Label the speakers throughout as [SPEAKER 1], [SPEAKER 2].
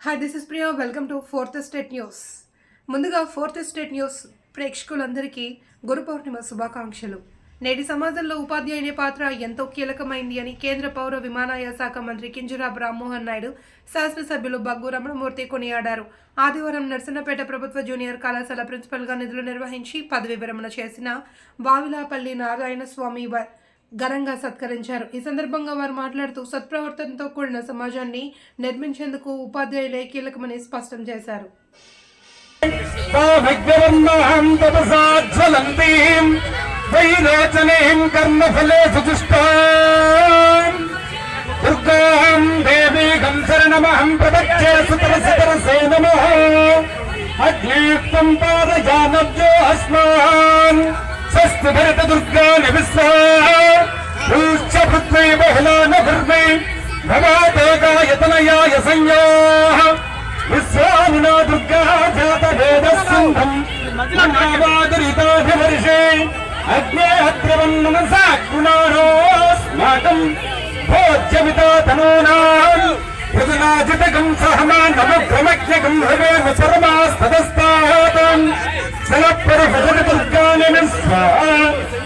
[SPEAKER 1] Hi this is Priya welcome to fourth state news ముందుగా fourth state news ప్రేక్షకులందరికీ గురు పౌర్ణిమ శుభాకాంక్షలు. నేటి సమాజంలో ఉపాధ్యాయుని పాత్ర ఎంతో కీలకమైంది అని కేంద్ర పౌర విమానయాన శాఖ మంత్రి కింజరాబ్ రామ్మోహన్ నాయుడు శాసనసభ్యులు బగ్గు రమణమూర్తి కొనియాడారు. ఆదివారం నర్సన్నపేట ప్రభుత్వ జూనియర్ కళాశాల ప్రిన్సిపల్గా నిధులు నిర్వహించి పదవి విరమణ చేసిన వావిలాపల్లి నారాయణ స్వామి వ- ఘనంగా సత్కరించారు. ఈ సందర్భంగా వారు మాట్లాడుతూ సత్ప్రవర్తనతో కూడిన సమాజాన్ని నిర్మించేందుకు ఉపాధ్యాయులే కీలకమని స్పష్టం చేశారు.
[SPEAKER 2] తామగ్రవర్ణాం తపసాజ్వలంతీం వైరోచనీం కర్మఫలే సుదుష్టాం దుర్గాం దేవీగం శరణమహం ప్రపచ్చే సుతరసతరసే నమః. అస్మాన్ స్వస్తి భరత దుర్గాని విశ్వా यतनयाय संयोः। विश्वामिना दुर्गा जातभेदस्सिन्धम् नावादुरिताभिवर्षे अग्ने हत्रवन्मनसा कृणानोऽस्माकम् भोज्यमिता तनूनाम् मृदुनाजितकम् सहमा नवभ्रमज्ञकम् हवेम सर्वास्तदस्तात् सलपरिभजति दुर्गानिमिस्वा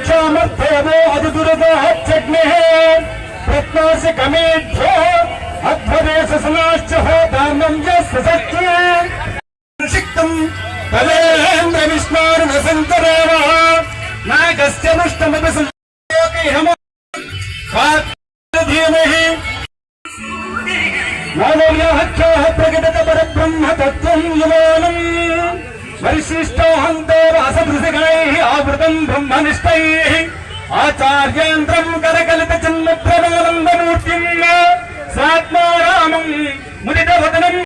[SPEAKER 2] क्षामर्थेनो अदुदुरतो आत्मासि कमेभ्यो अध्वदेशसनाश्च होतामं यस्यक्तम् तदेन्द्रविष्णारुणसन्तरेवः न कस्य नष्टमपि धीमहि मानव्याख्याः प्रकटितपरब्रह्मतत्त्वम् युवानम् परिशिष्टोऽहन्तो वासदृशिगणैः आवृतम् ब्रह्मनिष्ठैः। ఆచార్యేంద్రం కరకలిత చిన్న ప్రమానందమూర్తిం